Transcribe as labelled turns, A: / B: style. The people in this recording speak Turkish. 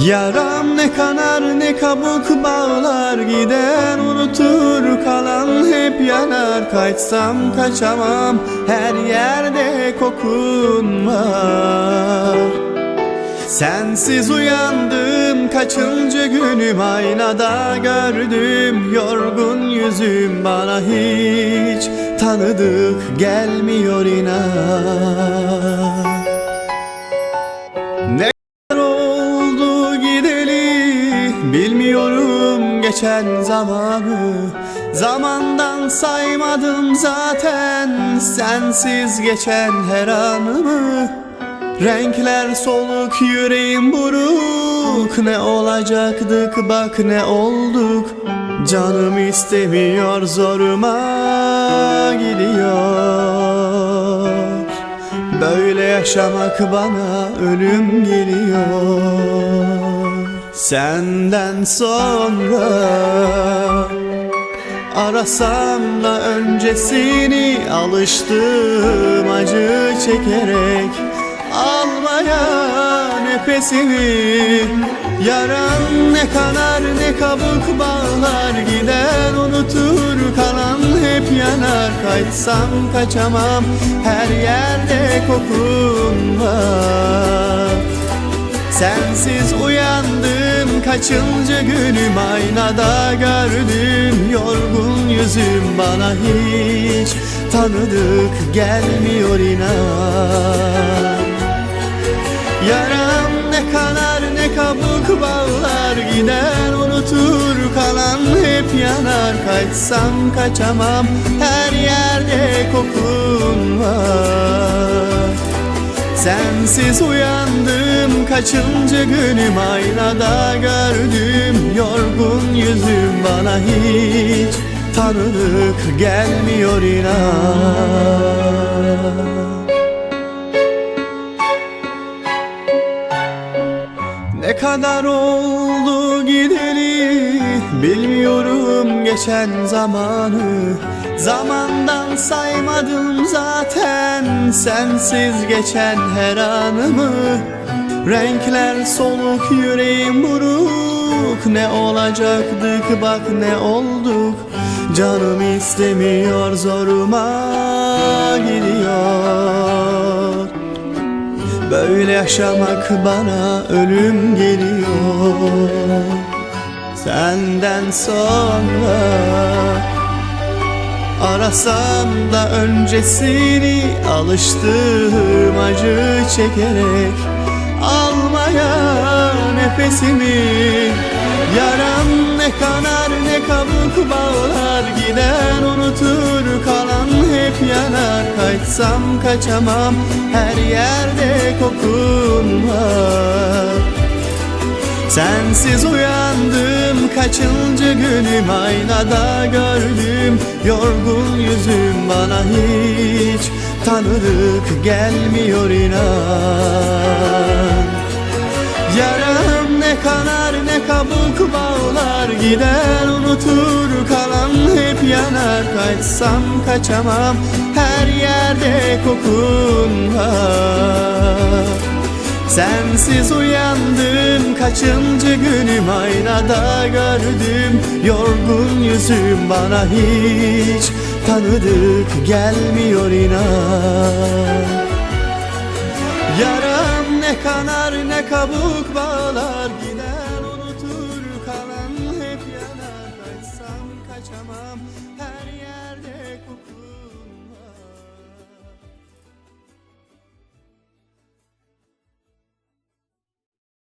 A: Yaram ne kanar ne kabuk bağlar Giden unutur kalan hep yanar. Kaçsam kaçamam her yerde kokun var. Sensiz uyandım kaçıncı günüm? Aynada gördüm Yorgun yüzüm bana hiç tanıdık gelmiyor inan geçen zamanı Zamandan saymadım zaten. Sensiz geçen her anımı Renkler soluk yüreğim buruk. Ne olacaktık bak ne olduk. Canım istemiyor zoruma gidiyor. Böyle yaşamak bana ölüm geliyor Senden sonra Arasam da öncesini alıştım acı çekerek Almaya nefesimi Yaran ne kanar ne kabuk bağlar Gider unutur kalan hep yanar. Kaçsam kaçamam her yerde kokun var. Sensiz uyandım kaçıncı günüm aynada gördüm. Yorgun yüzüm bana hiç tanıdık gelmiyor inan. Yaram ne kanar ne kabuk bağlar Gider unutur kalan hep yanar. Kaçsam kaçamam her yerde kokun var Sensiz uyandım kaçıncı günüm? Aynada gördüm Yorgun yüzüm bana hiç tanıdık gelmiyor inan. Ne kadar oldu gideli Bilmiyorum geçen zamanı. Zamandan saymadım zaten. Sensiz geçen her anımı. Renkler soluk yüreğim buruk. Ne olacaktık bak ne olduk. Canım istemiyor zoruma gidiyor. Böyle yaşamak bana ölüm geliyor Senden sonra Arasam da öncesini alıştım acı çekerek Almaya nefesimi Yaram ne kanar ne kabuk bağlar Giden unutur kalan hep yanar Kaçsam kaçamam her yerde kokun var Sensiz uyandım kaçıncı günüm? Aynada gördüm Yorgun yüzüm bana hiç tanıdık gelmiyor inan. Yaram ne kanar ne kabuk bağlar Gider unutur kalan hep yanar. Kaçsam kaçamam her yerde kokun var. Sensiz uyandım kaçıncı günüm aynada gördüm. Yorgun yüzüm bana hiç tanıdık gelmiyor inan. Yaram ne kanar ne kabuk bağlar